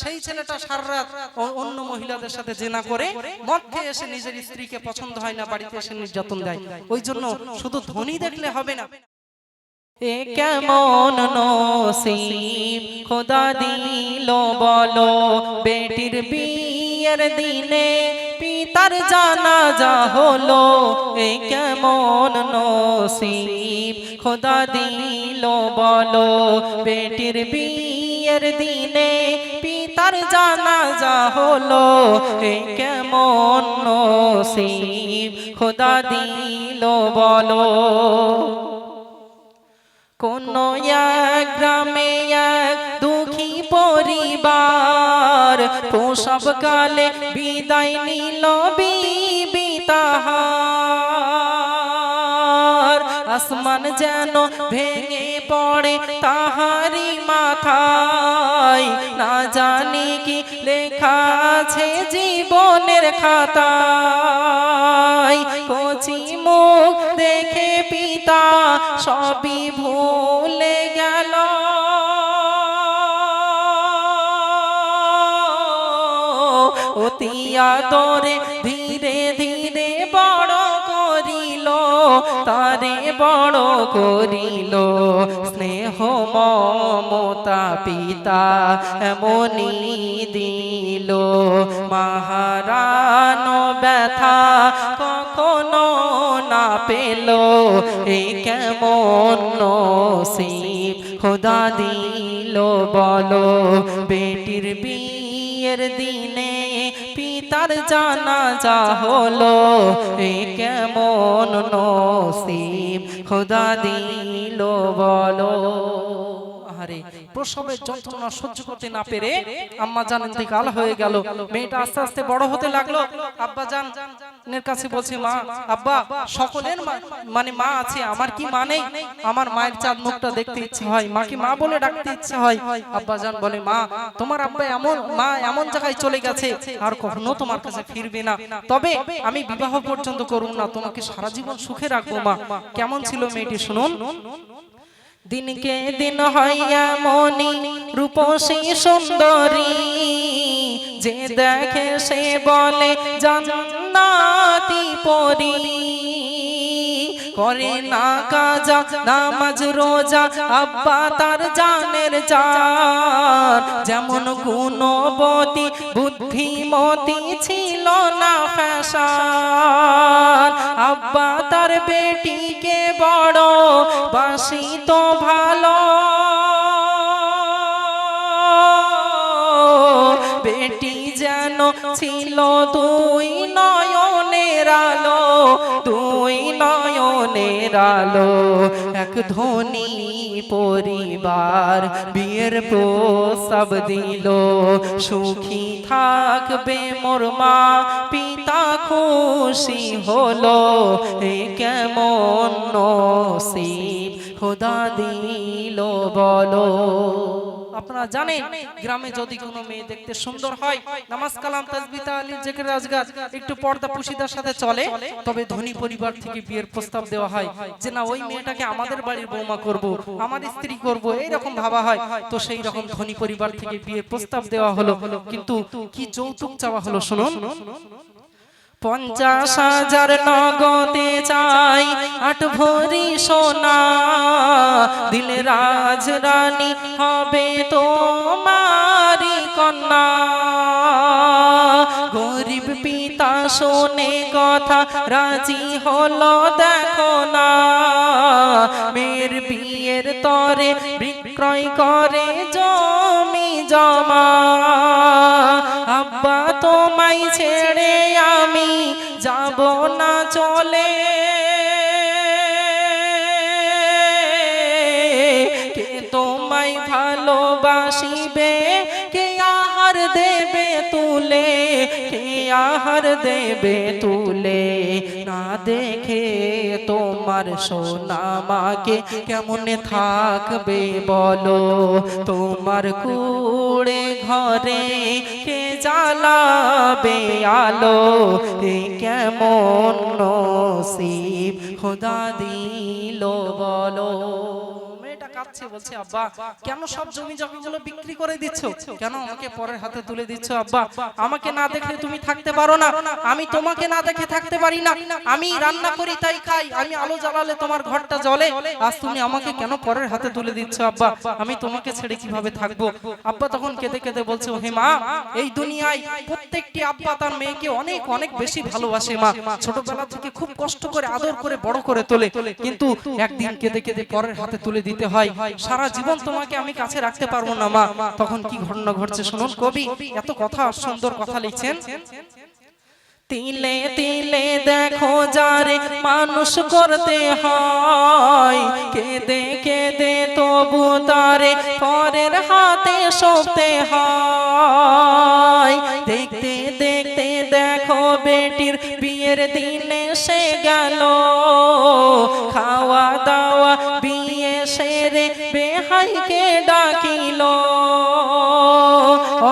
সেই ছেলেটা সারা অন্য মহিলাদের সাথে জেনা করে এসে নিজের স্ত্রীকে পছন্দ হয় না, বাড়িতে এসে নির্যাতন দেয়। ওই জন্য শুধু ধনী দেখলে হবে না। এ কেমন নসিব, খোদা দিল বলো, বেটির বিয়ের দিনে পিতার জানাজা হলো। এ কেমন নসিব, খোদা দিল বলো, বেটির বিয়ের দিনে পিতার জানাজা হলো। কেমন নসিব খোদা দিল বলো। কোন গ্রামে এক দুঃখী পরিবার প্রসব কালে বিদায় নিল বিবি আসমান যেন ভেঙে পড়ে তাহারি মাথায়। না জানি কি লেখা আছে জীবনের খাতায়। কচি মুখ দেখে পিতা সবই ভুলে গেল। অতি আদরে তারে বড় করিল। স্নেহ মমতা পিতা এমনি দিল। মহারান ব্যথা কখনো না পেল। এ কেমন নসিব খোদা দিল বলো। বেটির বিয়ের দিনে পিতার জানাজা হলো, এই কেমন নসিব খোদা দিল বলো। আহারে প্রসবের যন্ত্রণা সহ্য করতে না পেরে আম্মা জান ইন্তেকাল হয়ে গেল। মেয়েটা আস্তে আস্তে বড় হতে লাগল। আব্বা জান এর কাছে বলছে মা আব্বা সকলের মানে মা আছে আমার কি মা নেই আমার মায়ের চাঁদ মুখটা দেখতে ইচ্ছে হয় মাকে মা বলে ডাকতে ইচ্ছে হয়? আব্বা জান বলে মা তোমার আব্বা এমন মা এমন জায়গায় চলে গেছে আর কখনো তোমার কাছে ফিরবে না। তবে আমি বিবাহ পর্যন্ত করব না তোমাকে সারা জীবন সুখে রাখব মা। কেমন ছিল মেয়েটি শুনুন। দিনকে দিন হইয়া মনি রূপসী সুন্দরী যে দেখে সে বলে জান্নাতি পরি। করে না কাজা নামাজ, রোজা, আব্বা তার জানের জান। যেমন গুণবতী, বুদ্ধিমতী ছিল না ফ্যাশন। আব্বা তার বেটিকে বড় বাসি তো ভালো। বেটি যেন ছিল দুই নয়নের দুই নয়নের আলো, এক ধনী পরিবার বিয়ের প্রস্তাব দিল। সুখী থাকবে মোর মা, পিতা খুশি হলো, এ কেমন নসিব খোদা দিল বলো। আপনারা জানেন, গ্রামে যদি কোনো মেয়ে দেখতে সুন্দর হয়, নামাজ কালাম, তাজবি, তাহলিল, জেকের রাজগাছ একটু পর্দা পুশিদার সাথে চলে, তবে ধনী পরিবার থেকে বিয়ের প্রস্তাব দেওয়া হয় যে, না, ওই মেয়েটাকে আমাদের বাড়ির বৌমা করব, আমার স্ত্রী করব এইরকম ভাবা হয়। তো সেই রকম ধনী পরিবার থেকে বিয়ের প্রস্তাব দেওয়া হলো। কিন্তু কি যৌতুক চাওয়া হলো, শুনুন? পঞ্চাশ হাজার নগদে চাই আট ভরি সোনা। দিল রাজ রানী হবে তোমারি কন্যা। গরিব পিতা শোনে কথা রাজি হলো, দেখো না। মেয়ের বিয়ের তরে বিক্রয় করে জমি জমা। আব্বা তোমায় ছেড়ে আমি যাব না, চলে। তোমায় ভালোবাসিবে আহার দেবে তুলে। না দেখে তোমার সোনা মাকে কেমন থাকবে বলো? তোমার কুড়ে ঘরে কে জ্বালাবে আলো? কেমন নসিব খোদা দিল বলো। ডাকছে বলছে, আব্বা, কেন সব জমি জমিগুলো বিক্রি করে দিচ্ছ? কেন আমাকে পরের হাতে তুলে দিচ্ছ, আব্বা? আমাকে না দেখলে তুমি থাকতে পারো না। আমি তোমাকে না দেখে থাকতে পারি না। আমি রান্না করি, তাই খাই। আমি আলো জ্বালালে তোমার ঘরটা জ্বলে। আজ তুমি আমাকে কেন পরের হাতে তুলে দিচ্ছ, আব্বা? আমি তোমাকে ছেড়ে কীভাবে থাকব? আব্বা তখন কেঁদে কেঁদে বলছে ও হে মা, এই দুনিয়ায় প্রত্যেকটি আব্বা তার মেয়েকে অনেক অনেক বেশি ভালোবাসে মা। ছোটবেলা থেকে খুব কষ্ট করে, আদর করে, বড় করে তোলে। কিন্তু একদিন কেঁদে কেঁদে পরের হাতে তুলে দিতে হয়। সারা জীবন তোমাকে আমি কাছে রাখতে পারব না মা। তখন কি ঘটনা ঘটছে? শুনুন কবি এত কথা সুন্দর কথা লিখছেন। তিলে তিলে দেখো যারে মানুষ করতে হয়। কেঁদে কেঁদে তবু তারে পরের হাতে সপতে হয়। দেখতে দেখতে দেখো বেটির বিয়ের দিনে সে গেল। খাওয়া দাওয়া বেহাইকে ডাকিল।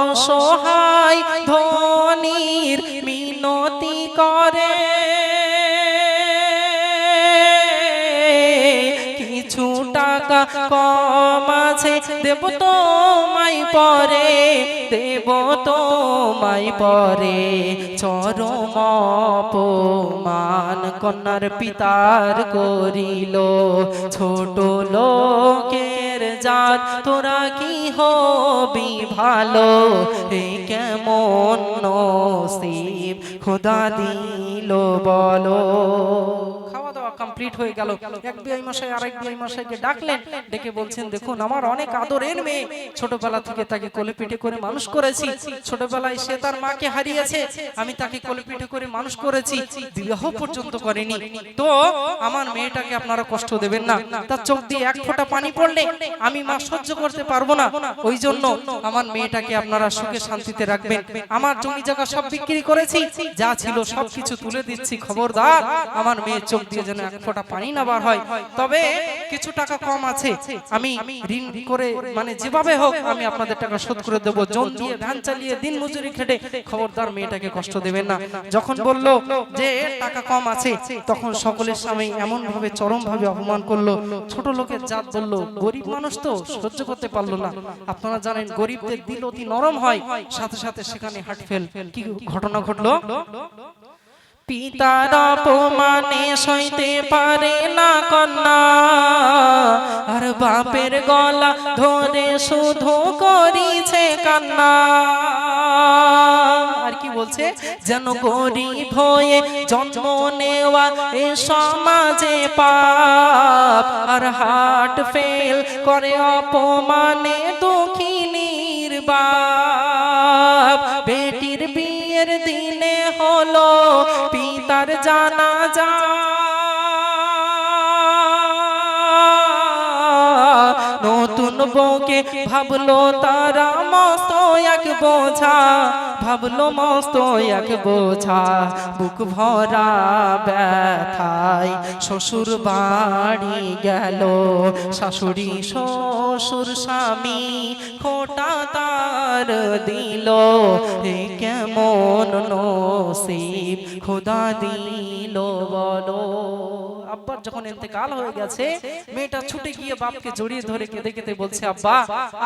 অসহায় ধনির মিনতি করে। কম আছে, দেব তোমায় পরে, দেব তোমায় পরে। চরম অপমান কন্যার পিতার করিল। ছোট লোকের জাত, তোরা কি হবি ভালো? এ কেমন নসিব, খোদা দিল বলো। কমপ্লিট হয়ে গেল। এক বিআই মশাই আরেক বিআই মশাইকে ডাকলেন, ডেকে বলছেন, দেখুন, আমার অনেক আদরের মেয়ে। ছোটবেলা থেকে তাকে কোলে পিঠে করে মানুষ করেছি। ছোটবেলায় সে তার মাকে হারিয়েছে। আমি তাকে কোলে পিঠে করে মানুষ করেছি। বিবাহ পর্যন্ত করেনি। তো আমার মেয়েটাকে আপনারা কষ্ট দেবেন না। তার চোখ দিয়ে এক ফোঁটা পানি পড়লে আমি মা সহ্য করতে পারব না। ওই জন্য আমার মেয়েটাকে আপনারা সুখে শান্তিতে রাখবেন। আমার জমি জায়গা সব বিক্রি করেছি। যা ছিল সবকিছু তুলে দিচ্ছি। খবরদার, আমার মেয়ের চোখ দিয়ে যেন এক ফোঁটা পানি না হয়। তবে কিছু টাকা কম আছে। আমি ঋণ করে মানে যেভাবে হোক আমি আপনাদের টাকা শোধ করে দেবো। জোন দিয়ে ধান চালিয়ে দিন মজুরি খেটে খবরদার মেয়েটাকে কষ্ট দেবেন না। যখন বলল যে টাকা কম আছে তখন সকলের সামনে এমন ভাবে চরম ভাবে অপমান করল। ছোট লোকের জাত বলল গরিব মানুষ তো সহ্য করতে পারল না। আপনারা জানেন গরিবদের দিল অতি নরম হয় সাথে সাথে সেখানে হার্ট ফেল। কি ঘটনা ঘটলো পিতার অপমানে সইতে পারে না কন্যা। আর বাপের গলা ধরে শুধু করিছে কান্না। আর কি বলছে? যেন গরিব হয়ে জন্ম নেওয়া এ সমাজে পাপ। আর হার্ট ফেল করে অপমানে দুঃখিনীর বাপ বেটির বিয়ের দিনে হলো পিতার জানা বউকে ভাবলো তারা মস্ত এক বোঝা, ভাবলো মস্ত এক বোঝা, বুক ভরা ব্যথায় শ্বশুর বাড়ি গেল, শাশুড়ি শ্বশুর স্বামী খোটা তার দিল, এ কেমন নসিব খোদা দিল বলো। আব্বার যখন ইন্তেকাল হয়ে গেছে মেয়েটা ছুটে গিয়ে বাপকে জড়িয়ে ধরে কেঁদে কেঁদে বলছে আব্বা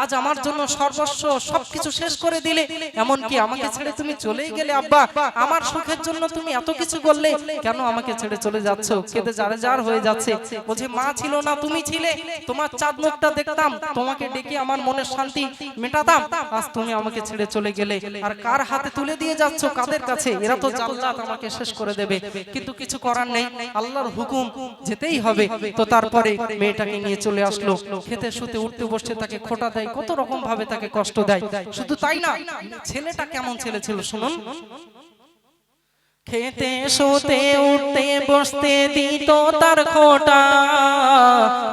আজ আমার জন্য সর্বস্ব সবকিছু শেষ করে দিলে এমনকি আমাকে ছেড়ে তুমি চলেই গেলে আব্বা আমার সুখের জন্য তুমি এত কিছু করলে কেন আমাকে ছেড়ে চলে যাচ্ছ? কেঁদে যারে যার হয়ে যাচ্ছে। বলছে মা ছিল না তুমি ছিলে। তোমার চাঁদ মুখটা দেখতাম। তোমাকে ডেকে আমার মনের শান্তি মেটাতাম। আজ তুমি আমাকে ছেড়ে চলে গেলে। আর কার হাতে তুলে দিয়ে যাচ্ছ কাদের কাছে এরা তো জাল্লাত আমাকে শেষ করে দেবে কিন্তু কিছু করার নেই আল্লাহর হুকুম যেতেই হবে, তো তারপরে মেয়েটাকে নিয়ে চলে আসলো। খেতে শুতে উঠতে বসতে তাকে খোটা দেয়, কত রকম ভাবে তাকে কষ্ট দেয়। শুধু তাই না, ছেলেটা কেমন ছেলে ছিল শুনুন। খেতে শুতে উঠতে বসতে দিত তার খোটা।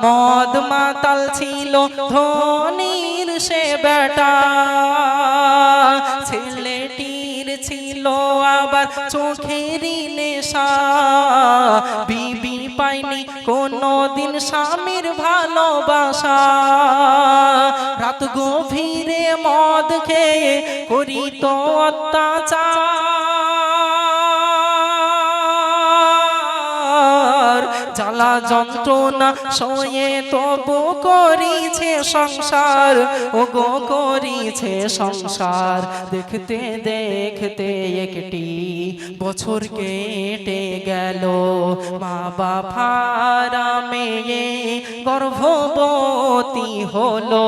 মদ মাতাল ছিল, ধনির সে বেটা। ছেলেটির ছিল আবার চোখেরই নেশা। বিবি পাইনি। কোনো দিন স্বামীর ভালোবাসা। রাত গভীরে মদ খেয়ে করিত অত্যাচার। জ্বালা যন্ত্রণা সয়ে তবু করিছে সংসার। ও গো করিছে সংসার। দেখতে দেখতে একটি বছর কেটে গেল। মা বাবা মেয়ে গর্ভবতী হলো।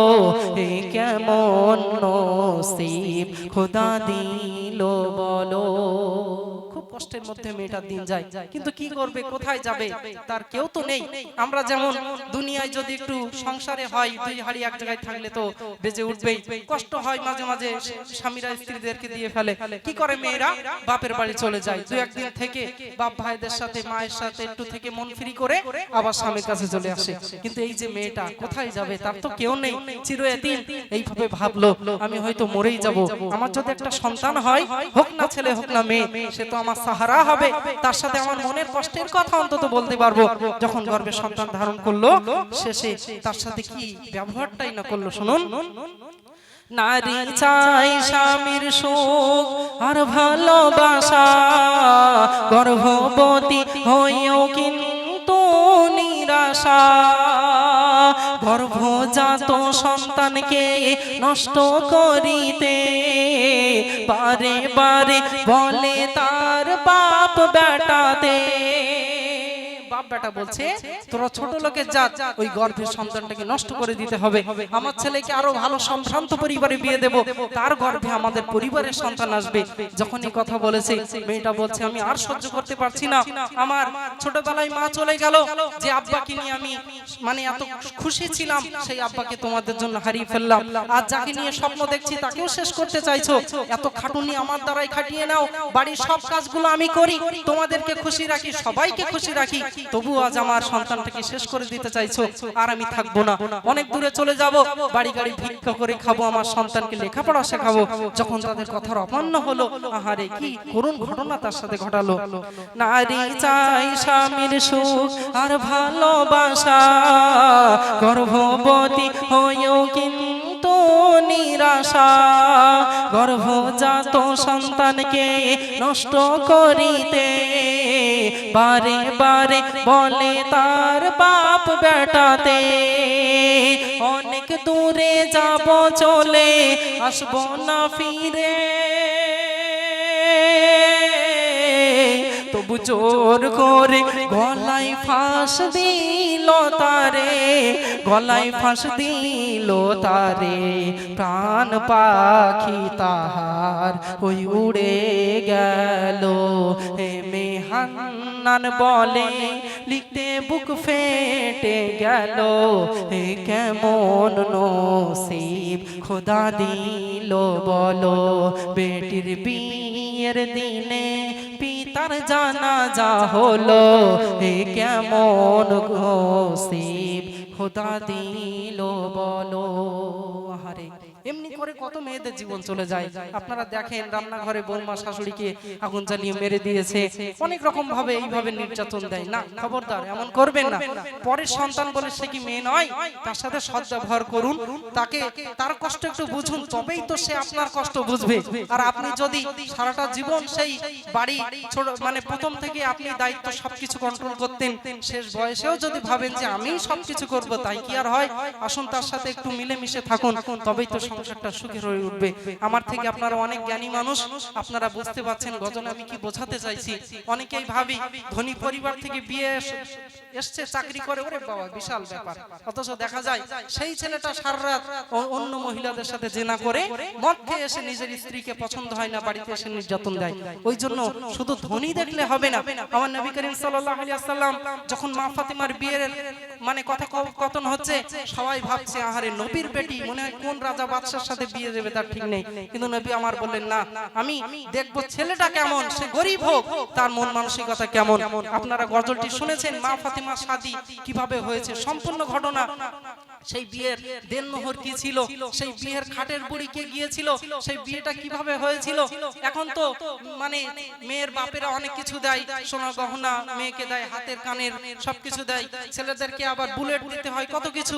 এ কেমন নসিব? খোদা দিল বলো। কষ্টের মধ্যে মেয়েটার দিন যায়। কিন্তু কি করবে কোথায় যাবে? তার কেউ তো নেই। আমরা যেমন দুনিয়ায় যদি একটু সংসারে হয় দুই হাড়ি এক জায়গায় থাকলে তো বেজে উঠবেই। কষ্ট হয় মাঝে মাঝে স্বামীরা স্ত্রীদেরকে দিয়ে ফেলে। কি করে মেয়েরা? বাপের বাড়ি চলে যায়। দু একদিন থেকে বাপ ভাইদের সাথে মায়ের সাথে একটু থেকে মন ফ্রি করে আবার স্বামীর কাছে চলে আসে। কিন্তু এই যে মেয়েটা কোথায় যাবে? তার তো কেউ নেই। চিরদিন এইভাবে ভাবলো আমি হয়তো মরেই যাব আমার যদি একটা সন্তান হয় হোক না ছেলে হোক না মেয়ে সে তো আমার সাহারা হবে, তার সাথে আমার মনের কষ্টের কথা অন্তত বলতে পারব। যখন গর্ভে সন্তান ধারণ করল, শেষে তার সাথে কি ব্যবহারটাই না করল শুনুন। নারী চাই স্বামীর সুখ আর ভালোবাসা, গর্ভবতী হয়েও কিন্তু নিরাশা। গর্ভজাত সন্তানকে নষ্ট করিতে বারে বারে বলে তার বাপ বেটাতে। বেটা বলছে তোরা ছোট লোকের জাত ওই গর্ভের সন্তানটাকে নষ্ট করে দিতে হবে আমার ছেলেকে আরও ভালো সম্ভ্রান্ত পরিবারে বিয়ে দেব তার গর্ভে আমাদের পরিবারের সন্তান আসবে যখন এই কথা বলেছে মেয়েটা বলছে আমি আর সহ্য করতে পারছি না আমার ছোটবেলায় মা চলে গেল যে আব্বাকে নিয়ে আমি মানে এত খুশি ছিলাম সেই আব্বাকে তোমাদের জন্য হারিয়ে ফেললাম আর যাকে নিয়ে স্বপ্ন দেখছি তাকেও শেষ করতে চাইছো এত খাটুনি আমার দ্বারাই খাটিয়ে নাও বাড়ির সব কাজগুলো আমি করি তোমাদেরকে খুশি রাখি সবাইকে খুশি রাখি তবু আজ আমার সন্তানটাকে শেষ করে দিতে চাইছো, আর আমি থাকব না। অনেক দূরে চলে যাব, বাড়ি গাড়ি ভিক্ষা করে খাব, আমার সন্তানকে লেখাপড়া শেখাবো। যখন তাদের কথার অমান্য হলো, আহারে কি করুণ ঘটনা তার সাথে ঘটালো। নারী চাই স্বামীর সুখ আর ভালোবাসা, গর্ভবতী হয়েও কিন্তু নিরাশা, গর্ভজাত সন্তানকে নষ্ট করিতে বারে বারে বলে তার বাপ বেটাতে, অনেক দূরে যাব, চলে আসব না ফিরে। তবু জোর করে গলায় ফাঁস দিল তারে, গলায় ফাঁস দিল তারে। প্রাণ পাখি তাহার ওই উড়ে গেল। হে মেহান্নান বলে, লিখতে বুক ফেটে গেল। হে কেমন নসিব খোদা দিল বলো, বেটির বিয়ের দিনে পিতার জানা যা হলো হে কেমন নসিব খোদা দিল বলো। এমনি করে কত মেয়েদের জীবন চলে যায়। আপনারা দেখেন রান্নাঘরে বৌমা শাশুড়িকে আগুন জ্বালিয়ে মেরে দিয়েছে। অনেক রকম ভাবে এইভাবে নির্যাতন দেয়। না খবরদার এমন করবেন না। পরের সন্তান বলে সে কি মেয়ে নয়? তার সাথে সৎ ব্যবহার করুন। তাকে তার কষ্ট একটু বুঝুন তবেই তো সে আপনার কষ্ট বুঝবে। আর আপনি যদি সারাটা জীবন সেই বাড়ি ছোট মানে প্রথম থেকে আপনি দায়িত্ব সবকিছু কন্ট্রোল করতেন শেষ বয়সেও যদি ভাবেন যে আমি সবকিছু করব তাই কি আর হয় আসুন তার সাথে একটু মিলেমিশে থাকুন তবেই তো সংসারটা সুখের হয়ে উঠবে। আমার থেকে আপনারা অনেক জ্ঞানী মানুষ। আপনারা বুঝতে পারছেন গজনে আমি কি বোঝাতে চাইছি। অনেকেই ভাবি, ধনী পরিবার থেকে বিয়ে এসছে, চাকরি করে। ওরে বাবা, বিশাল ব্যাপার। অথচ দেখা যায়, সেই ছেলেটা সারা রাত অন্য মহিলাদের সাথে জেনা করে মদ খেয়ে এসে নিজের স্ত্রীকে পছন্দ হয় না, বাড়িতে এসে নির্যাতন দেয়। ওই জন্য শুধু ধনী দেখলে হবে না। আমার নবী করিম সাল্লাল্লাহু আলাইহি ওয়াসাল্লাম যখন মা ফাতিমার বিয়ের মানে কথা কথন হচ্ছে, সবাই ভাবছে, আহারে, নবীর বেটি, মনে হয় কোন রাজা বাদশার সাথে বিয়ে দেবে, তার ঠিক নেই। কিন্তু নবী আমার বললেন, না, আমি দেখব ছেলেটা কেমন, সে গরিব হোক, তার মন মানসিকতা কেমন। আপনারা গজলটি শুনেছেন, মা ফাতিমা সাদি কীভাবে হয়েছে, সম্পূর্ণ ঘটনা সেই বিয়ের দেনমোহর কি ছিল? সেই বিয়ের খাটের বুড়ি কে গিয়েছিল? সেই বিয়েটা কীভাবে হয়েছিল? এখন তো মানে মেয়ের বাপেরা অনেক কিছু দেয়। সোনা গহনা মেয়েকে দেয়, হাতের কানের সবকিছু দেয়। ছেলেদেরকে আবার বুলেট দিতে হয়, কত কিছু।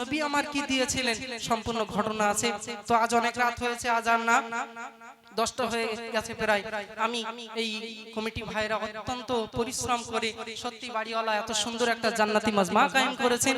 নবী আমার কি দিয়েছিলেন? সম্পূর্ণ ঘটনা আছে। তো আজ অনেক রাত হয়েছে, আজ আর না। দশটা হয়ে গেছে প্রায়। আমি এই কমিটি ভাইরা অত্যন্ত পরিশ্রম করে সত্যি বাড়িওয়ালা এত সুন্দর একটা জান্নাতি মাজমা কায়েম করেছেন।